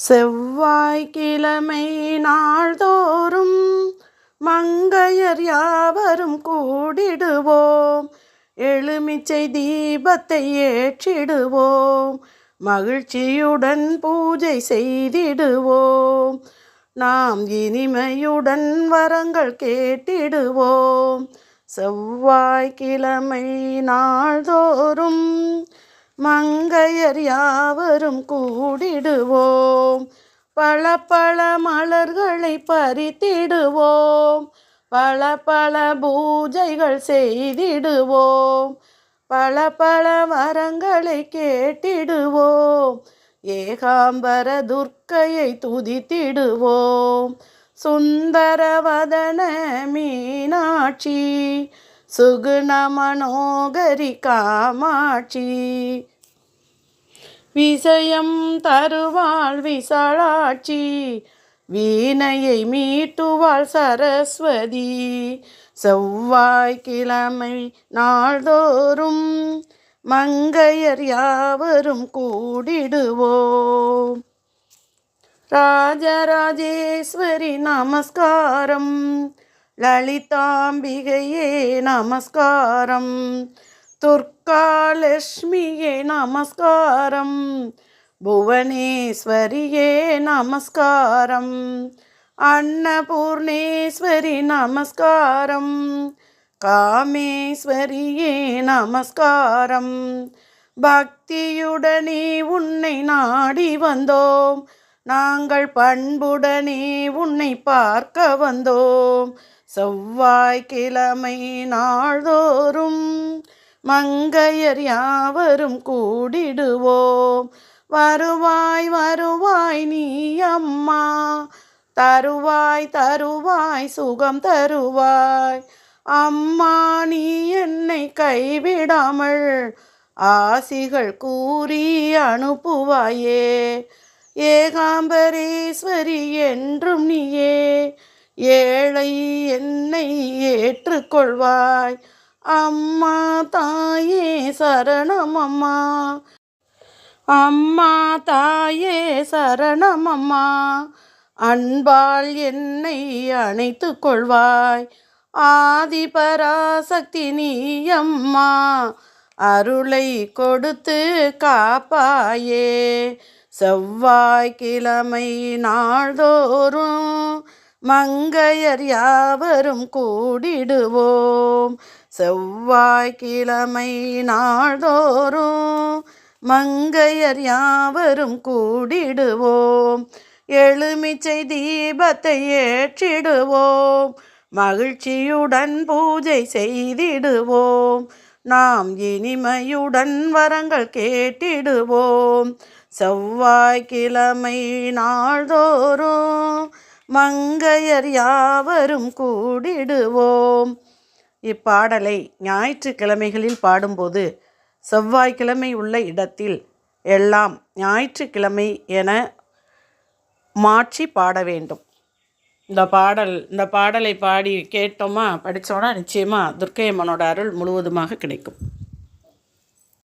செவ்வாய்க்கிழமை நாள்தோறும் மங்கையர் யாவரும் கூடிடுவோம். எழுமிச்சை தீபத்தை ஏற்றிடுவோம். மகிழ்ச்சியுடன் பூஜை செய்திடுவோம். நாம் இனிமையுடன் வரங்கள் கேட்டிடுவோம். செவ்வாய்க்கிழமை நாள்தோறும் மங்கையர் யாவரும் கூடிடுவோம். பல பல மலர்களை பறித்திடுவோம். பல பல பூஜைகள் செய்திடுவோம். பல பல வரங்களை கேட்டிடுவோம். ஏகாம்பர துர்க்கையை துதித்திடுவோம். சுந்தரவதன மீனாட்சி சுகுண மனோகரி காமாட்சி விஷயம் தருவாள் விசாலாட்சி வீணையை மீட்டுவாள் சரஸ்வதி செவ்வாய்க்கிழமை நாள்தோறும் மங்கையர் யாவரும் கூடிடுவோம் ராஜராஜேஸ்வரி நமஸ்காரம் லலிதாம்பிகையே நமஸ்காரம். துர்காலட்சுமியே நமஸ்காரம். புவனேஸ்வரியே நமஸ்காரம். அன்னபூர்ணேஸ்வரி நமஸ்காரம். காமேஸ்வரியே நமஸ்காரம். பக்தியுடனே உன்னை நாடி வந்தோம். நாங்கள் பண்புடனே உன்னை பார்க்க வந்தோம். செவ்வாய்க்கிழமை நாள்தோறும் மங்கையர் யாவரும் கூடிடுவோம். வருவாய் வருவாய் நீ அம்மா தருவாய் தருவாய் சுகம் தருவாய். அம்மா நீ என்னை கைவிடாமல் ஆசிகள் கூறி அனுப்புவாயே. ஏகாம்பரேஸ்வரி என்றும் நீயே. ஏழை என்னை ஏற்றுக்கொள்வாய். அம்மா தாயே சரணம் அம்மா. அம்மா தாயே சரணம் அம்மா. அன்பால் என்னை அணைத்து கொள்வாய் ஆதிபராசக்தி நீயம்மா அருளை கொடுத்து காப்பாயே. செவ்வாய்க்கிழமை நாள்தோறும் மங்கையர் யாவரும் கூடிடுவோம். செவ்வாய்க்கிழமை நாள்தோறும் மங்கையர் யாவரும் கூடிடுவோம். எழுமிச்சை தீபத்தை ஏற்றிடுவோம். மகிழ்ச்சியுடன் பூஜை செய்திடுவோம். நாம் இனிமையுடன் வரங்கள் கேட்டிடுவோம். செவ்வாய்க்கிழமை நாள்தோறும் மங்கையர் யாவரும் கூடிடுவோம். இப்பாடலை ஞாயிற்றுக்கிழமைகளில் பாடும்போது செவ்வாய்க்கிழமை உள்ள இடத்தில் எல்லாம் ஞாயிற்றுக்கிழமை என மாற்றி பாட வேண்டும். இந்த பாடல் இந்த பாடலை பாடி கேட்டோமா படித்தோன்னா நிச்சயமாக துர்க்கையம்மனோட அருள் முழுவதுமாக கிடைக்கும்.